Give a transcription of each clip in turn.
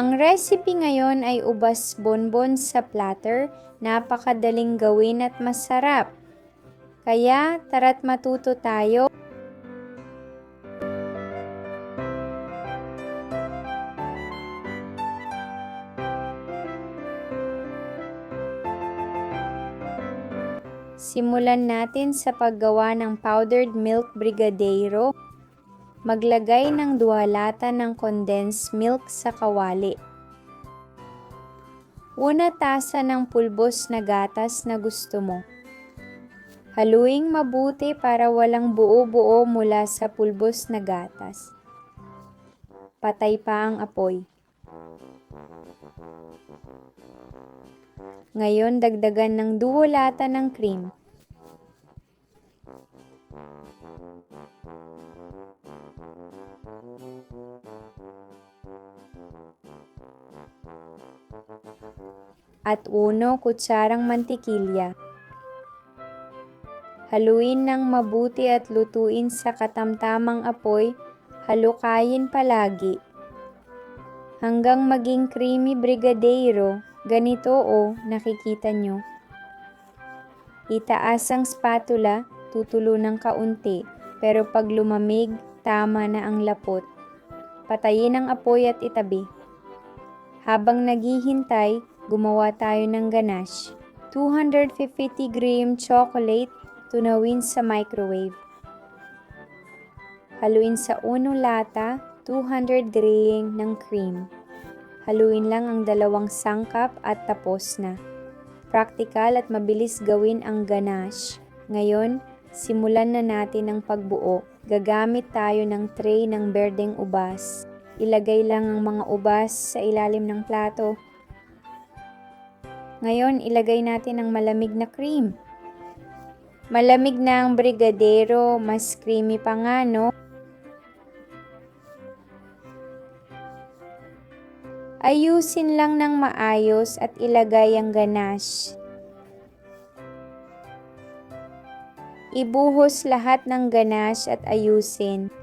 Ang recipe ngayon ay ubas bonbon sa platter. Napakadaling gawin at masarap. Kaya tara't matuto tayo. Simulan natin sa paggawa ng powdered milk brigadeiro. Maglagay ng dua lata ng condensed milk sa kawali. Una tasa ng pulbos na gatas na gusto mo. Haluing mabuti para walang buo-buo mula sa pulbos na gatas. Patay pa ang apoy. Ngayon, dagdagan ng duo lata ng cream. At uno kutsarang mantikilya. Haluin ng mabuti at lutuin sa katamtamang apoy, halukayin palagi. Hanggang maging creamy brigadeiro, ganito o nakikita nyo. Itaas ang spatula, tutulo ng kaunti, pero pag lumamig, tama na ang lapot. Patayin ang apoy at itabi. Habang naghihintay, gumawa tayo ng ganache. 250 gram chocolate, tunawin sa microwave. Haluin sa unong lata, 200 gram ng cream. Haluin lang ang dalawang sangkap at tapos na. Praktikal at mabilis gawin ang ganache. Ngayon, simulan na natin ang pagbuo. Gagamit tayo ng tray ng berdeng ubas. Ilagay lang ang mga ubas sa ilalim ng plato. Ngayon, ilagay natin ang malamig na cream. Malamig na ang brigadero, mas creamy pa nga, no? Ayusin lang ng maayos at ilagay ang ganache. Ibuhos lahat ng ganache at ayusin.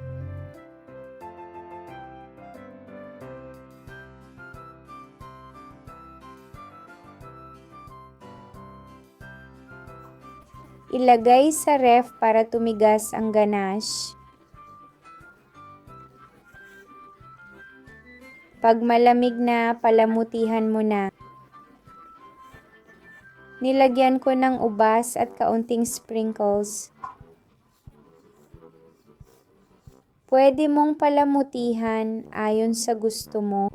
Ilagay sa ref para tumigas ang ganache. Pag malamig na, palamutihan mo na. Nilagyan ko ng ubas at kaunting sprinkles. Pwede mong palamutihan ayon sa gusto mo.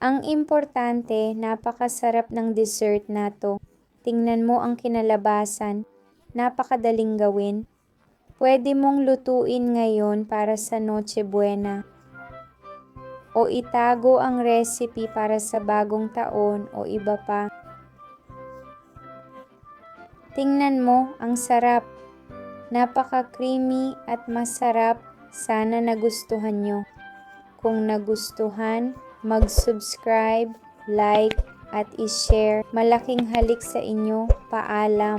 Ang importante, napakasarap ng dessert na to. Tingnan mo ang kinalabasan. Napakadaling gawin. Pwede mong lutuin ngayon para sa Noche Buena. O itago ang recipe para sa bagong taon o iba pa. Tingnan mo, ang sarap. Napaka-creamy at masarap. Sana nagustuhan nyo. Kung nagustuhan, mag-subscribe, like, at i-share. Malaking halik sa inyo. Paalam.